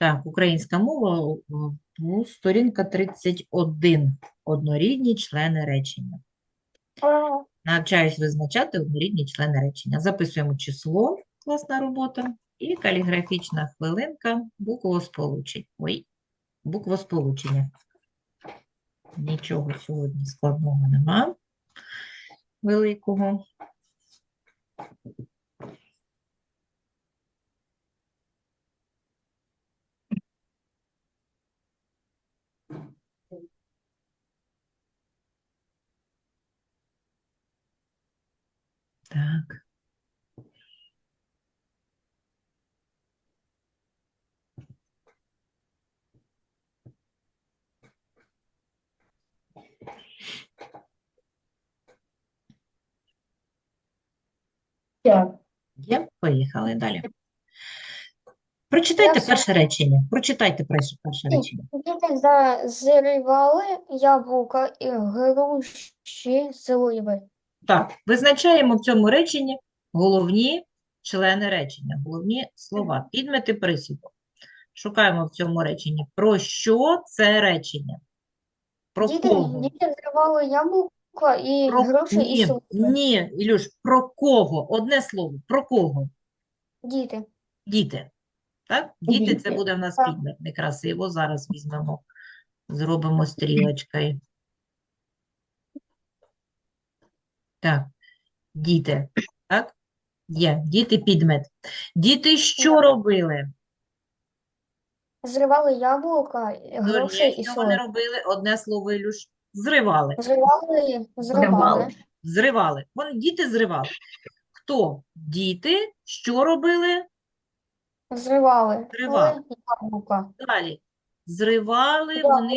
Так, українська мова, ну, сторінка 31. Однорідні члени речення. Навчаюсь визначати однорідні члени речення. Записуємо число, класна робота, і каліграфічна хвилинка буквосполучень. Ой, буквосполучення. Нічого сьогодні складного нема. Великого. Так. Так. Є, поїхали далі. Прочитайте Я перше речення. Прочитайте перше, перше речення. Діти зазрівали яблука і груші сливи. Так, визначаємо в цьому реченні головні члени речення, головні слова, підмети присудок. Шукаємо в цьому реченні. Про що це речення? Про Діти, кого? діти зривали яблука і Про... груші і Ні, ні, Ілюш, про кого? Одне слово. Про кого? Діти. Діти. Так? Діти це Діти. буде в нас Так. підмет. Некрасиво. Зараз візьмемо, зробимо стрілочкою. Так, діти. Так? Є. Діти підмет. Діти що робили? Зривали яблука, і груші і що вони робили? Одне слово, Ілюш. Зривали. Зривали, зривали. Зривали. Вони діти зривали. Хто? Діти що робили? Зривали. Зривали. яблука. Далі. Зривали Яблука. вони.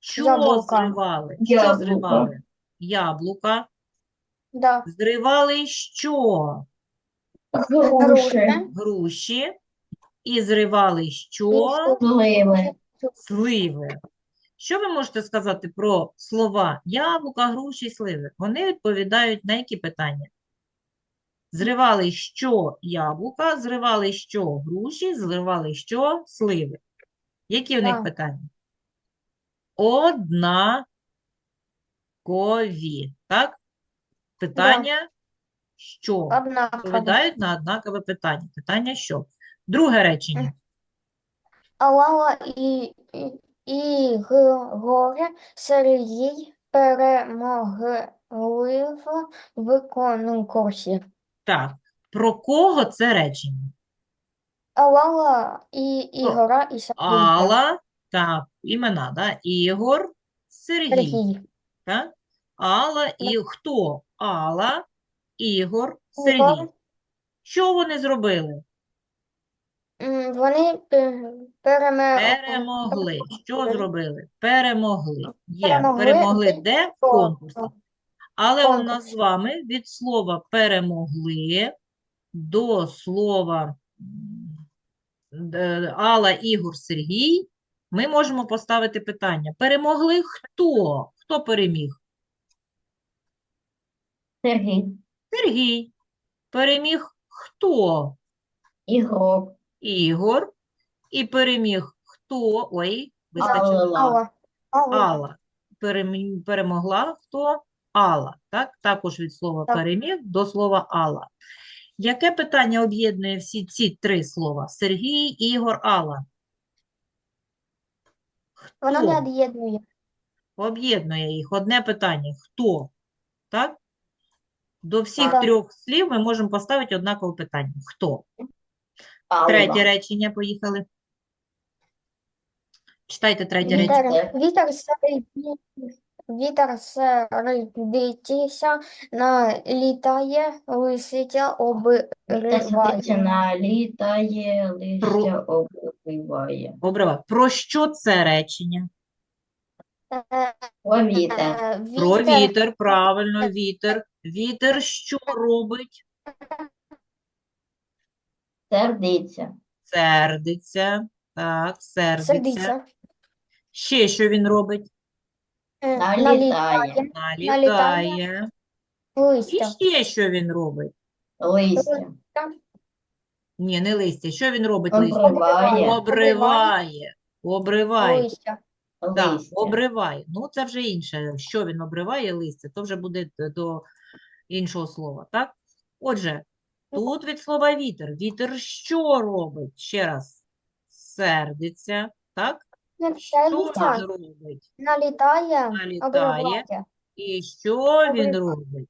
Що Яблука. зривали? Що Яблука. зривали? Яблука. Да. Зривали що? Груші. Груші. І зривали що? Сливи. Сливи. Що ви можете сказати про слова яблука, груші, сливи? Вони відповідають на які питання? Зривали що яблука, зривали що груші, зривали що сливи. Які в них питання? Однакові. Так? Питання що? Однаково. Відповідають на однакове питання. Питання що? Друге речення. А Лала і, і, і Григорій Сергій перемогли в, конкурсі. Так. Про кого це речення? А Лала і Ігора і Сергія. Алла, так, імена, да? Ігор, Сергій, Сергій. так? Алла і хто? Алла, Ігор, Сергій. Що вони зробили? М, Вони пе- переме- Перемогли. Що зробили? Перемогли. Є. Перемогли Перемогли де? В конкурсі. Але у нас з вами від слова перемогли до слова м, е, Алла, Ігор, Сергій ми можемо поставити питання. Перемогли хто? Хто переміг? Сергій. Сергій. Переміг хто? Ігрок. Ігор. І переміг хто? Ой, вискочила. Алла. Алла. Алла. Алла. Перемогла хто? Алла. Так? Також від слова Так. переміг до слова Алла. Яке питання об'єднує всі ці три слова? Сергій, Ігор, Алла. Хто? Вона не об'єднує. Об'єднує їх одне питання. Хто? Так? До всіх Так. трьох слів ми можемо поставити однакове питання. Хто? Алла. Третє речення, поїхали. Читайте третє Вітер. речення. Вітер, вітер середній, вітер сердиться, налітає, лисиця обриває. Сидиться налітає, листя обриває. Обрива. Про що це речення? Е, Повітря. е, Про вітер вітер, правильно, вітер. Вітер що робить? Сердиться. Сердиться. Так, сердиться. сердиться, Ще що він робить? е, Налітає. Налітає. І листя. ще що він робить? Листя. Ні, не листя. Що він робить листя? Обриває. Обриває. Обриває. Листя. Так, Листя. обриває. Ну, це вже інше. Що він обриває листя, то вже буде до іншого слова, так? Отже, тут від слова вітер. Вітер що робить? Ще раз. Сердиться, так? Що він робить? налітає, Налітає. І що він робить?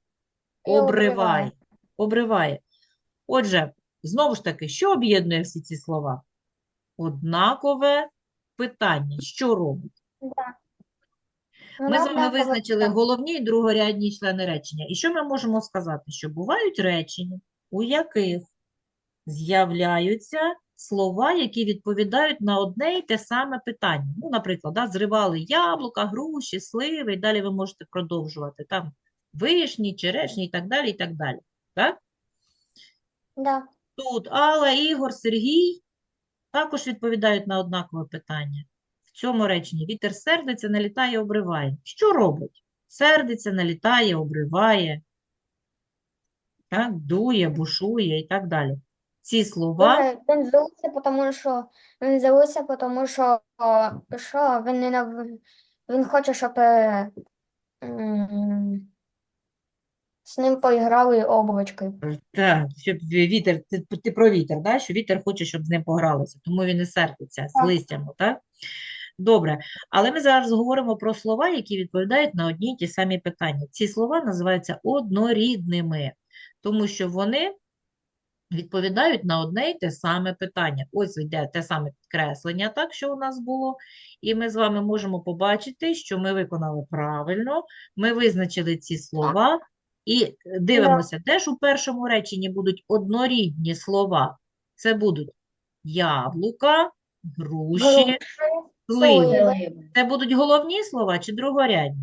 Обриває. Обриває. Отже, знову ж таки, що об'єднує всі ці слова? Однакове питання. Що робить? Ну, Ми з вами визначили головні і другорядні члени речення. І що ми можемо сказати? Що бувають речення, у яких з'являються слова, які відповідають на одне і те саме питання. Ну, наприклад, да, зривали яблука, груші, сливи, і далі ви можете продовжувати. Там вишні, черешні і так далі, і так далі. Так? Да. Тут Алла, Ігор, Сергій також відповідають на однакове питання. В цьому реченні вітер сердиться, налітає, обриває. Що робить? Сердиться, налітає, обриває, так, дує, бушує і так далі. Ці слова Він злиться, тому що він злиться, тому що, що він не він хоче, щоб е, м, з ним поіграли облачки. Так, щоб вітер, ти, ти про вітер, да? Що вітер хоче, щоб з ним погралося, тому він і сердиться з листями, так? Добре, але ми зараз говоримо про слова, які відповідають на одні й ті самі питання. Ці слова називаються однорідними, тому що вони відповідають на одне й те саме питання. Ось йде те саме підкреслення, так, що у нас було, і ми з вами можемо побачити, що ми виконали правильно, ми визначили ці слова, і дивимося, де ж у першому реченні будуть однорідні слова. Це будуть яблука, груші, сливи. Це будуть головні слова чи другорядні?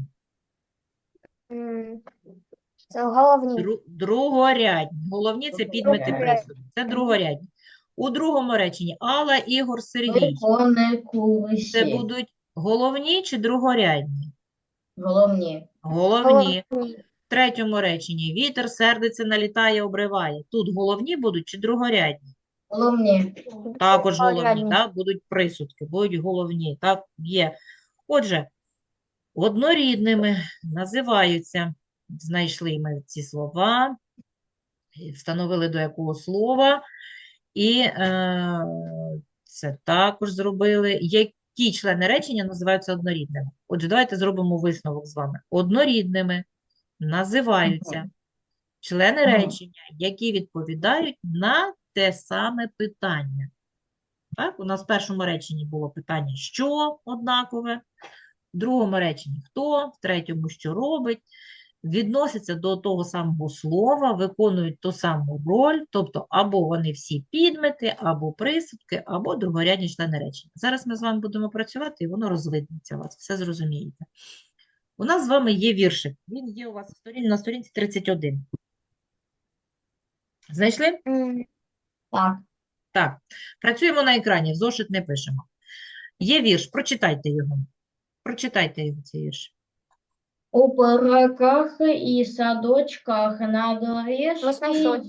Це головні. Дру- Другорядні. Головні це підмети Другорядні. присуду. Це другорядні. У другому реченні Алла, Ігор, Сергій. Викони Це будуть головні чи другорядні? Головні. Головні. Головні. В третьому реченні вітер сердиться, налітає, обриває. Тут головні будуть чи другорядні? Головні. Також головні, так? Будуть присудки, будуть головні, так? Є. Отже, однорідними називаються, знайшли ми ці слова, встановили до якого слова, і е, це також зробили. Які члени речення називаються однорідними? Отже, давайте зробимо висновок з вами. Однорідними називаються члени речення, які відповідають на те саме питання. Так, у нас в першому реченні було питання що однакове, в другому реченні хто, в третьому що робить, відносяться до того самого слова, виконують ту саму роль, тобто або вони всі підмети, або присудки, або другорядні члени речення. Зараз ми з вами будемо працювати, і воно розвиднеться у вас, все зрозумієте. У нас з вами є віршик. Він є у вас на сторінці 31. Знайшли? М, Так. Так, працюємо на екрані, в зошит не пишемо. Є вірш, прочитайте його. Прочитайте його, цей вірш. У парках і садочках на Ми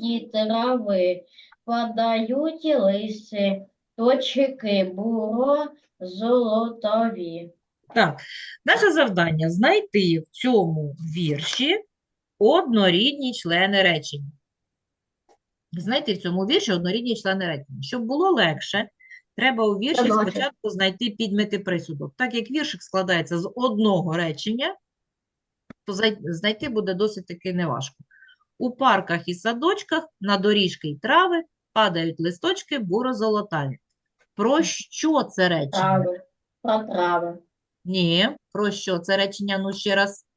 і трави падають лиси, точки буро золотові. Так, наше завдання знайти в цьому вірші однорідні члени речення. Знайти в цьому вірші однорідні члени речення. Щоб було легше, треба у вірші Садочок. спочатку знайти підмети присудок. Так як віршик складається з одного речення, то знайти буде досить таки неважко. У парках і садочках на доріжки й трави падають листочки буро-золотаві. Про що це речення? Трави. Про трави. Ні, про що це речення? Ну, ще раз.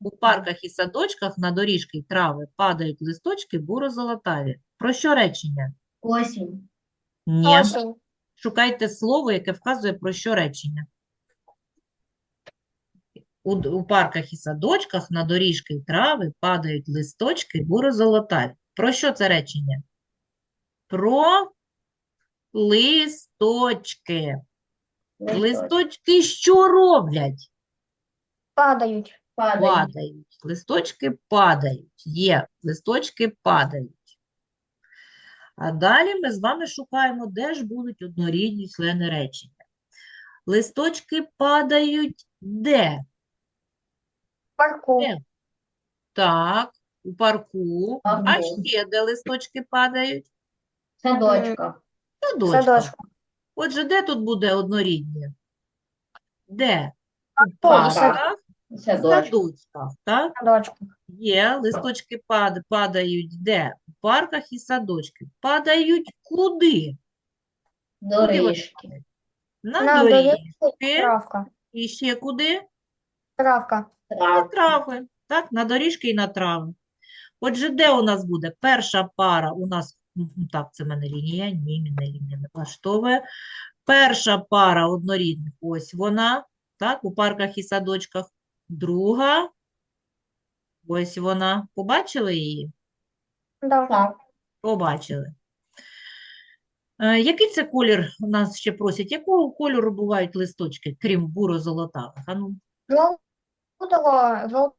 У парках і садочках на доріжки й трави падають листочки буро-золотаві. Про що речення? Осінь. Ні. Осінь. Шукайте слово, яке вказує про що речення. У, у парках і садочках на доріжки й трави падають листочки буро-золотаві. Про що це речення? Про листочки. Листочки. Листочки що роблять? Падають. Падають. Падають. Листочки падають. Є. Листочки падають. А далі ми з вами шукаємо, де ж будуть однорідні члени речення. Листочки падають де? Парку. Де? Так, у парку. А Парку. ще де листочки падають? Садочка. В садочках. Садочку. Отже, де тут буде однорідні? Де? У парках, в. Садочках, так? Садочку. Є, листочки пад, падають де? У парках і садочках. Падають куди? Доріжки. На На доріжки. травка. І ще куди? Травка. На трави. Так, на доріжки і на трави. Отже, де у нас буде? Перша пара у нас, так, це в мене лінія, ні, мене лінія не влаштовує. Перша пара однорідних, ось вона, так, у парках і садочках. Друга, ось вона. Побачили її? Так. Побачили. Е, Який це колір у нас ще просять? Якого кольору бувають листочки, крім буро-золотавих? А ну, Жовтого, жовтого,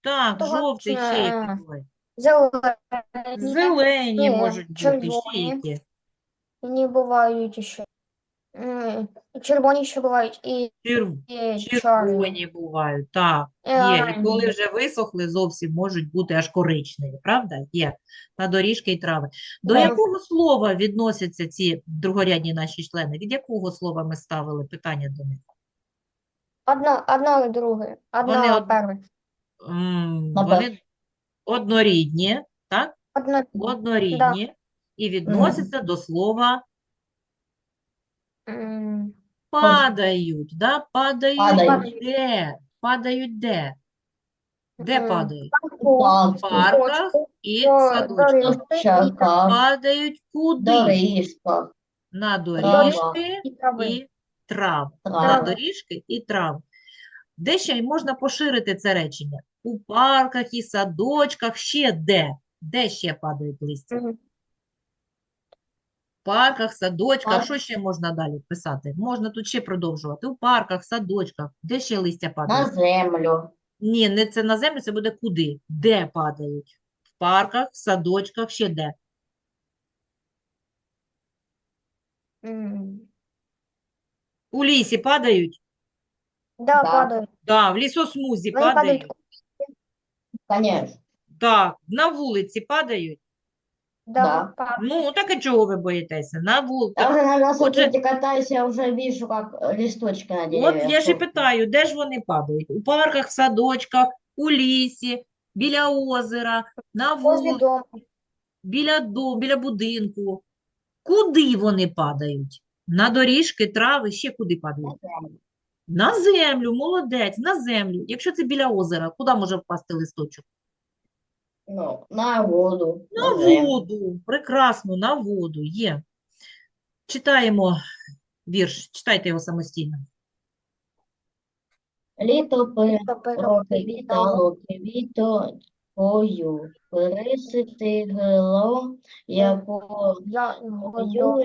так, Того, жовтий ще е, який буває. зелені. Зелені можуть бути, ще червоні. які. Не бувають ще. Червоні ще бувають і, Чер- і чорні. Червоні бувають, так, є. І коли вже висохли, зовсім можуть бути аж коричневі, правда? Є. На доріжки і трави. До Так. якого слова відносяться ці другорядні наші члени? Від якого слова ми ставили питання до них? Одно, одно і друге. Вони Одно од- перше. М, Вони однорідні, так? Одно, Однорідні і відносяться до слова падають, да? Падають Падають. де? Падають де? Де падають? В парках і до садочках. Падають куди? На доріжки і трави. і трав. На доріжки і трав. Де ще можна поширити це речення? У парках і садочках, ще де? Де ще падають листя? Парках, садочках, Парк. що ще можна далі писати? Можна тут ще продовжувати. У парках, садочках, де ще листя На землю. Ні, не це на землю, це буде куди? Де падають? В парках, в садочках, ще де? М. У лісі падають? Да, Да. падають. Да, в лісосмузі Вони падають. падають? Конечно. Так, на вулиці падають? Да, Да. Ну, так і чого ви боїтеся? На. Я уже на Отже- велосипеде катаюсь, я уже вижу, как э, листочки на От деревьях. я ж і питаю, де ж вони падають? У парках, в садочках, у лісі, біля озера, на Возле вулиці, дому. біля дому, біля будинку. Куди вони падають? На доріжки, трави, ще куди падають? На землю, молодець, на землю. Якщо це біля озера, куди може впасти листочок? Ну, на воду. На землю. воду. Прекрасно, на воду є. Читаємо вірш, читайте його самостійно. Літо Літо проквітало квіточкою, переситило якою Я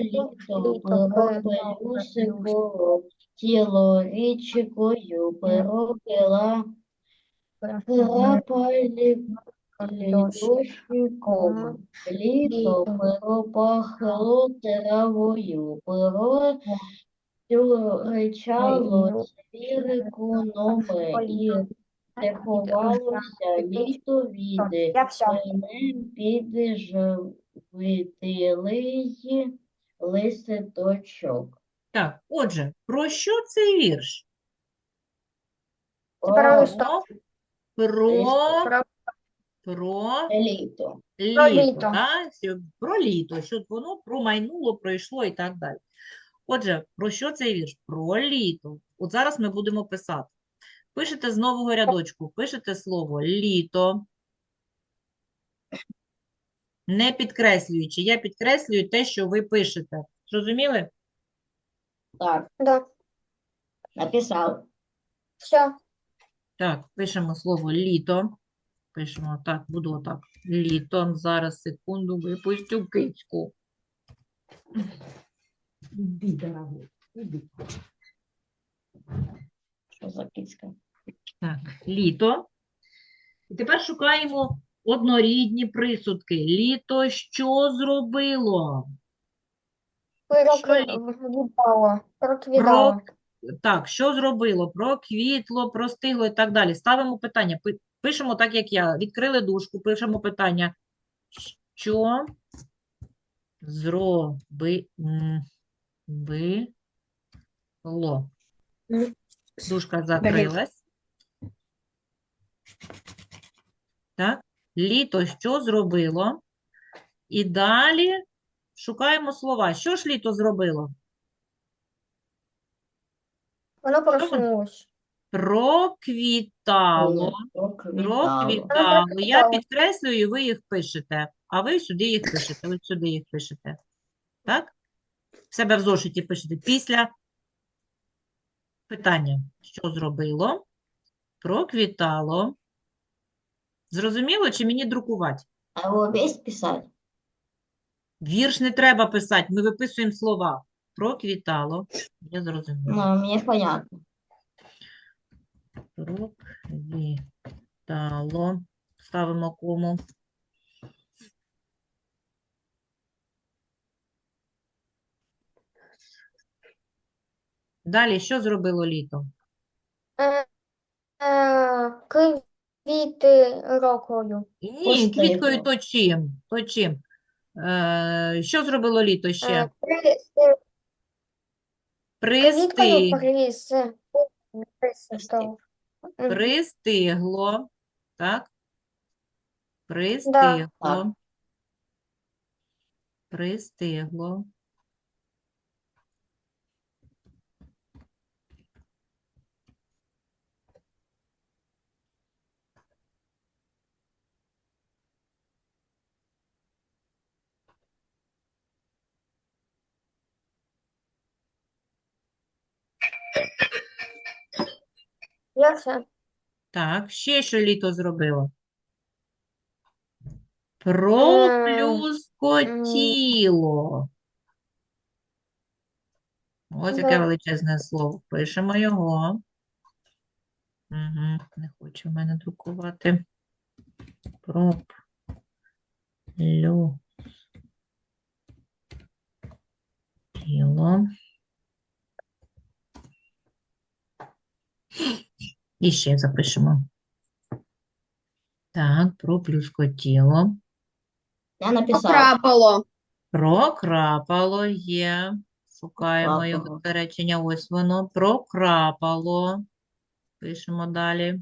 літо пропелюсико, тіло річкою перопила, крапалі дощиком. Літо пропахло травою, речало звірикономи і приховалося літо від Я все. мене підживителий листочок. Так, отже, про що цей вірш? Про Про. Про, про літо. Про літо, літо. да? Про літо, щоб воно промайнуло, пройшло і так далі. Отже, про що цей вірш? Про літо. От зараз ми будемо писати. Пишете з нового рядочку, пишете слово літо, не підкреслюючи. Я підкреслюю те, що ви пишете. Зрозуміли? Так, Да. написав. Все. Так, пишемо слово літо. Пишемо так, буду отак. Літо. Зараз, секунду, випустю кицьку. Іди, дорогой, іди. Що за кицька? Так, літо. І тепер шукаємо однорідні присудки. Літо що зробило? Проквітало. Проквітало. Так, що зробило? Проквітло, простигло і так далі. Ставимо питання. Пи- Пишемо так, як я. Відкрили дужку, пишемо питання. Що зробило? Дужка закрилась. Так. Літо що зробило? І далі шукаємо слова. Що ж літо зробило? Воно проснулось. Проквітало. Проквітало. Я підкреслюю, і ви їх пишете, а ви сюди їх пишете, ось сюди їх пишете. Так? В себе в зошиті пишете. Після питання, що зробило? Проквітало. Зрозуміло, чи мені друкувати? А его весь писать? Вірш не треба писати, ми виписуємо слова. Проквітало. Я зрозуміла. Ну, мне понятно. Проквітало. Ставимо кому. Далі, що зробило літо? Е, е, Квіти рокою. Ні, квіткою то чим? То чим? Е, що зробило літо Е, ще? при- с- пристигло. Так? Пристигло. Пристигло. Я все. Так, ще що літо зробило? Проплюскотіло. Ось яке Да. величезне слово. Пишемо його. Угу, не хочу в мене друкувати. Проплюскотіло. І ще запишемо. Так, проплюскотіло. Я написал. Покрапало. Прокрапало є. Шукаємо його Прокрапало. речення. Ось воно. Прокрапало. Пишемо далі.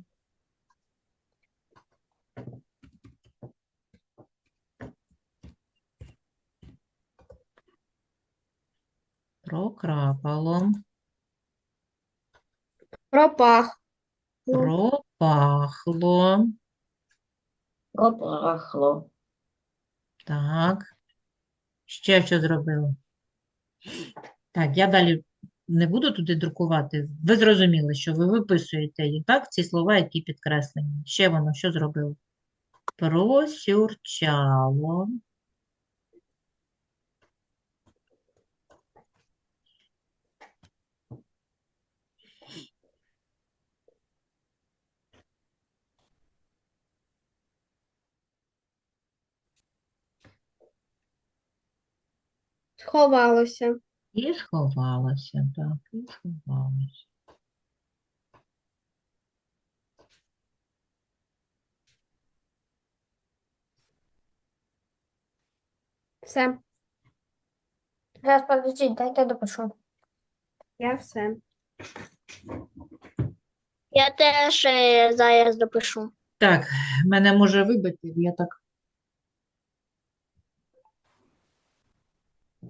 Прокрапало. Пропах. Пропахло. Пропахло. Так. Ще що зробило? Так, я далі не буду туди друкувати. Ви зрозуміли, що ви виписуєте їх, так? Ці слова, які підкреслені. Ще воно що зробило? Просюрчало. Сховалося. І сховалося, так, і сховалося. Все. Зараз подождіть, дайте допишу. Я все. Я теж е, зараз допишу. Так, мене може вибити, я так.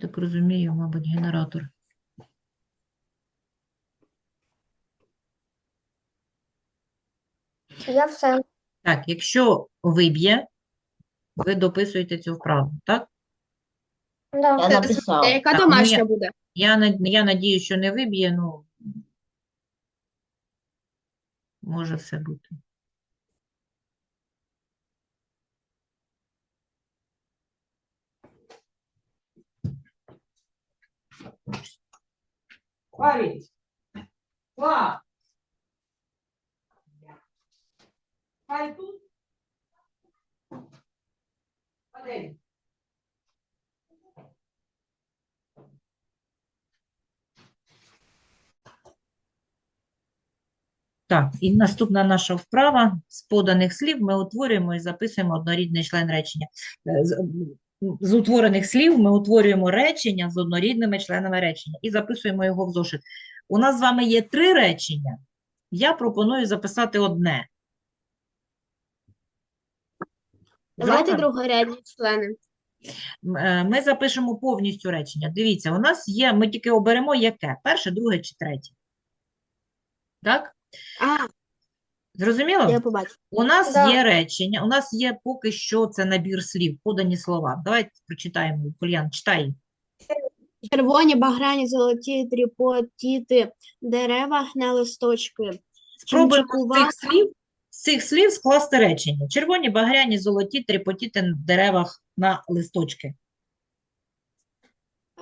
Так розумію, мабуть, генератор. Я все. Так, якщо виб'є, ви дописуєте цю вправу, так? Да. Я написал. Е, Яка Так, ну, домашня буде? Я, над- я надію, що не виб'є, ну, може все бути. Хваліть. Хва. Хай тут. Так, і наступна наша вправа. З поданих слів ми утворюємо і записуємо однорідний член речення. З, утворених слів ми утворюємо речення з однорідними членами речення і записуємо його в зошит. У нас з вами є три речення. Я пропоную записати одне. Давайте Зробимо? другорядні члени. Е, Ми запишемо повністю речення. Дивіться, у нас є, ми тільки оберемо яке? Перше, друге чи третє. Так? А, Зрозуміло? я побачив. У нас Да. є речення, у нас є поки що це набір слів, подані слова. Давайте прочитаємо. Кульян, читай. Червоні, багряні, золоті, тріпотіти, дерева на листочки. Спробуємо з цих слів, з цих слів скласти речення. Червоні, багряні, золоті, трепотіти на деревах на листочки.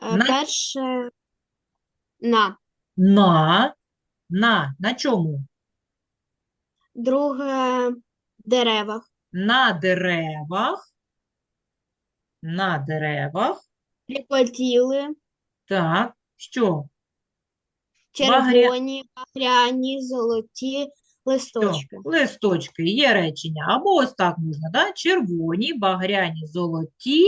Е, На- Перше на. На, на, на чому? Друге деревах. На деревах, на деревах, Тріпотіли. так, що? Червоні, багряні, золоті Що? листочки. Листочки, є речення. Або ось так можна, да? Червоні, багряні, золоті,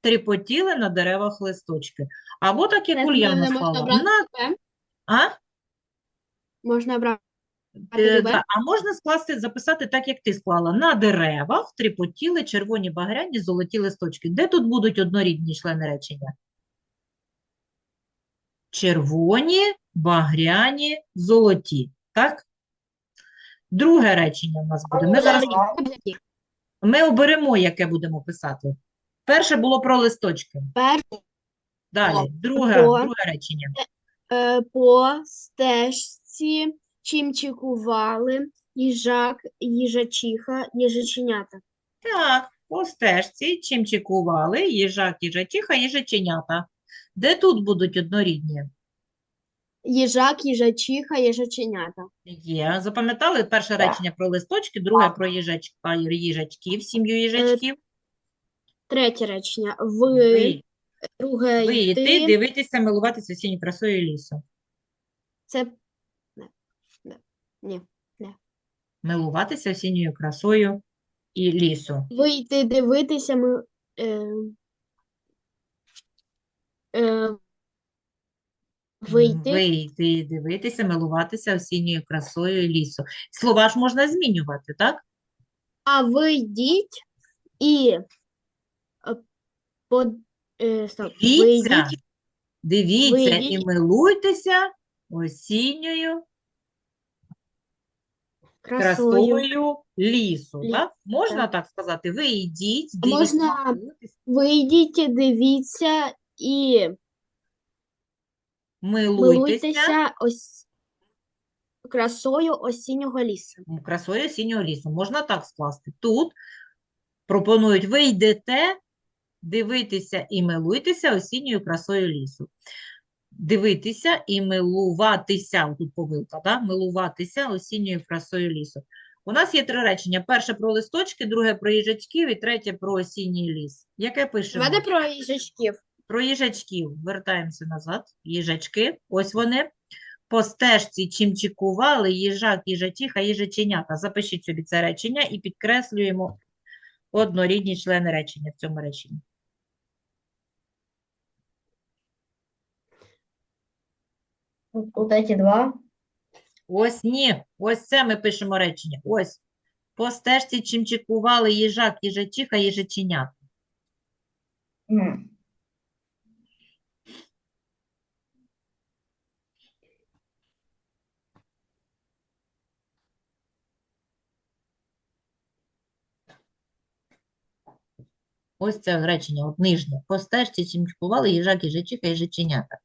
тріпотіли на деревах листочки. Або так, як Ульяна не можна склала. брати На, а? Можна брати Е, любе? а можна скласти, записати так, як ти склала. На деревах тріпотіли червоні, багряні, золоті листочки. Де тут будуть однорідні члени речення? Червоні, багряні, золоті. Так? Друге речення в нас буде. Ми зараз ми оберемо, яке будемо писати. Перше було про листочки. Перше Далі, друге, По. друге речення. е, по стежці чимчикували їжак, їжачиха, їжаченята. Так, по стежці чимчикували їжак, їжачиха, їжаченята. Де тут будуть однорідні? Їжак, їжачиха, їжаченята. Є. Запам'ятали перше речення про листочки, друге про їжачка, їжачків, сім'ю їжачків. Третє речення. Ви, Ви, друге вийти, йти. дивитися, милуватися осінньою красою лісу. Це ні. Милуватися осінньою красою і лісу. Вийти, дивитися, ми, е, е, вийти, Вийти, дивитися, милуватися осінньою красою і лісу. Слова ж можна змінювати, так? а вийдіть і е, под, е, стоп, Дивіться, вийдіть, дивіться і вийдіть. милуйтеся осінньою красою. красою лісу, Лі- так? Можна так. так сказати? Ви йдіть, А можна дивіться, милуйтесь, Вийдіть, дивіться і милуйтеся милуйтеся ось красою осіннього лісу. красою осіннього лісу. Можна так скласти. Тут пропонують ви йдете дивитися і милуйтеся осінньою красою лісу. Дивитися і милуватися, тут помилка, да? Милуватися осінньою красою лісу. У нас є три речення. Перше про листочки, друге про їжачків і третє про осінній ліс. Яке пишемо? Давайте про їжачків. Про їжачків. Вертаємося назад. Їжачки. Ось вони. По стежці чимчикували їжак, їжачиха, їжаченята. Запишіть собі це речення і підкреслюємо однорідні члени речення в цьому реченні. Вот эти два. Ось ні. Ось це ми пишемо речення. Ось. По стежці чимчикували їжак, їжачиха, їжаченята. М. Ось це речення, от нижнє. По стежці чимчикували їжак, їжачиха, їжаченята.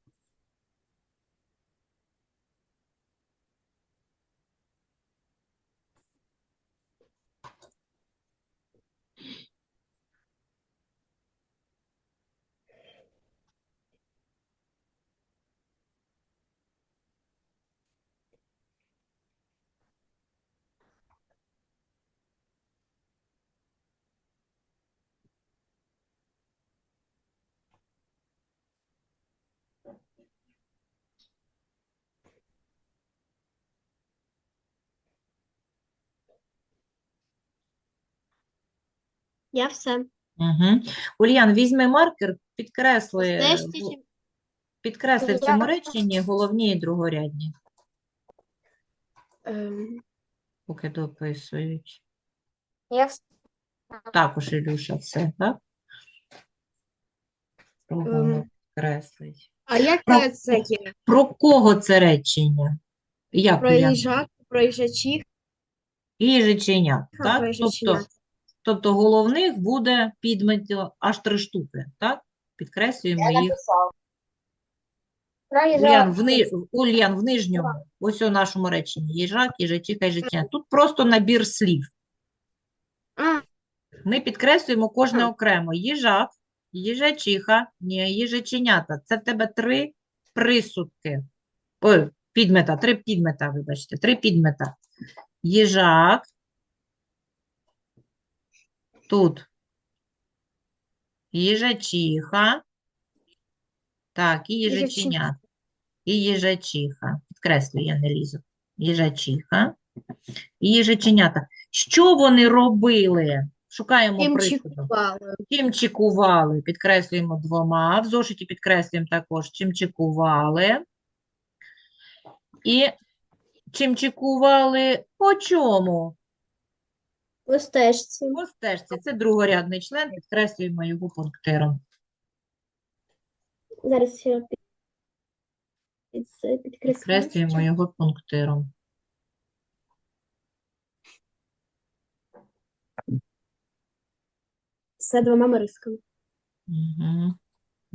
Я все. Угу. Ульян, візьми маркер, підкресли, е, в- чи- підкресли в цьому реченні головні і другорядні, ем, поки дописують. Я вс- Також Ілюша все, так? Ем. підкреслити. А як Про- е, це є? Про кого це речення? Як, Про їжак, про їжачих, Їжаченят, так? про Тобто, їжаченят. Тобто головних буде підметів аж три штуки, так? Підкреслюємо їх. Про. Ульян, в, ни... Ульян, в нижньому, ось у нашому реченні. Їжак, їжачиха, їжаченя. Тут просто набір слів. Ми підкреслюємо кожне окремо. Їжак, їжачиха, ні, їжаченята. Це в тебе три присудки. Ой, підмета, три підмета, вибачте, три підмета. Їжак. Тут. Їжачиха. Так, і Їжачиня. їжаченята. І їжачиха. Підкреслюю, я не лізу. Їжачиха. І їжаченята. Що вони робили? Шукаємо чекували. Чим чекували? Підкреслюємо двома. В зошиті підкреслюємо також, чим чекували. І чим чекували по чому? У стежці. По стежці. Це другорядний член, підкреслюємо його пунктиром. Зараз я під, під. Підкреслюємо його пунктиром. Все двома рисками. Угу.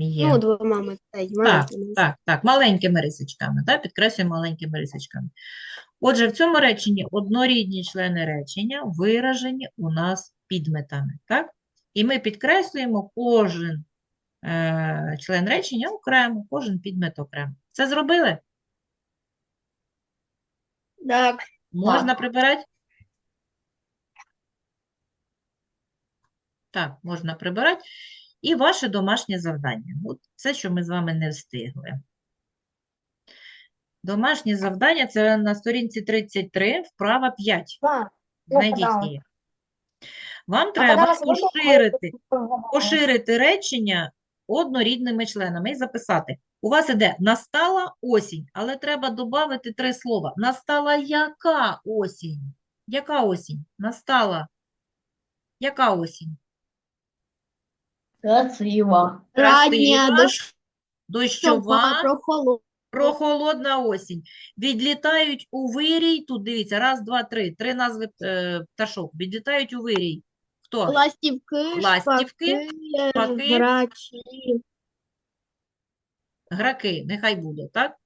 Є. Ну, двома ми цей, Так, маленькими. так, так, маленькими рисочками, так, підкреслюємо маленькими рисочками. Отже, в цьому реченні однорідні члени речення виражені у нас підметами, так? І ми підкреслюємо кожен е, член речення окремо, кожен підмет окремо. Це зробили? Так. Можна прибирати? Так, можна прибирати. І ваше домашнє завдання. От це, що ми з вами не встигли. Домашнє завдання це на сторінці 33, вправа 5. Да. Знайдіть її. Вам треба Поширити. поширити речення однорідними членами і записати. У вас іде настала осінь, але треба додати три слова. Настала яка осінь? Яка осінь? Настала. Яка осінь? Красиво. Красива, дощова, дощова, прохолодна. прохолодна осінь. Відлітають у вирій, тут дивіться, раз, два, три, три назви е, пташок. Відлітають у вирій. Хто? Ластівки, Ластівки, шпаки, шпаки. грачі. Граки, нехай буде, так?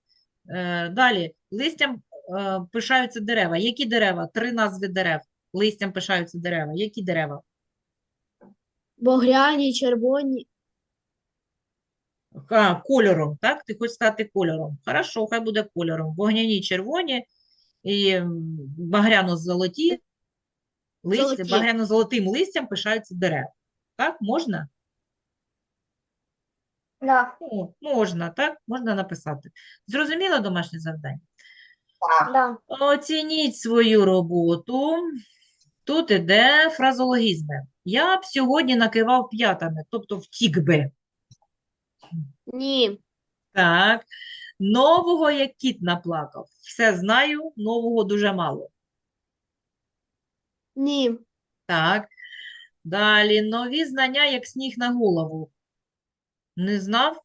Е, далі, листям е, пишаються дерева. Які дерева? Три назви дерев. Листям пишаються дерева. Які дерева? Багряні, червоні. А, кольором, так? Ти хочеш сказати кольором. Хорошо, хай буде кольором. Вогняні червоні і багряно-золоті листя, багряно-золотим листям пишаються дерева. Так, можна? Да, О, можна, так? Можна написати. Зрозуміло домашнє завдання? да. Оцініть свою роботу. Тут іде фразологізми. Я б сьогодні накивав п'ятами, тобто втік би. Ні. Так. Нового, як кіт наплакав. Все знаю, нового дуже мало. Ні. Так. Далі. Нові знання, як сніг на голову. Не знав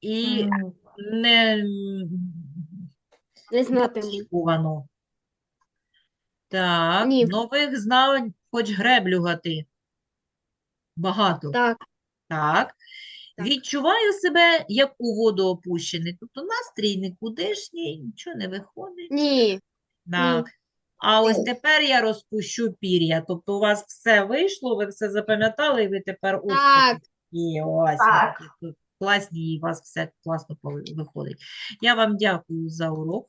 і М, не Не знатиму. очікувано. Так. Ні. Нових знань, хоч греблю гати. Багато. Так. Так. Так. Відчуваю себе, як у воду опущений. Тобто настрій никудишній, нічого не виходить. Ні. Так. А ось тепер я розпущу пір'я. Тобто у вас все вийшло, ви все запам'ятали, і ви тепер ось Так. такі ось Так. класні, і у вас все класно виходить. Я вам дякую за урок.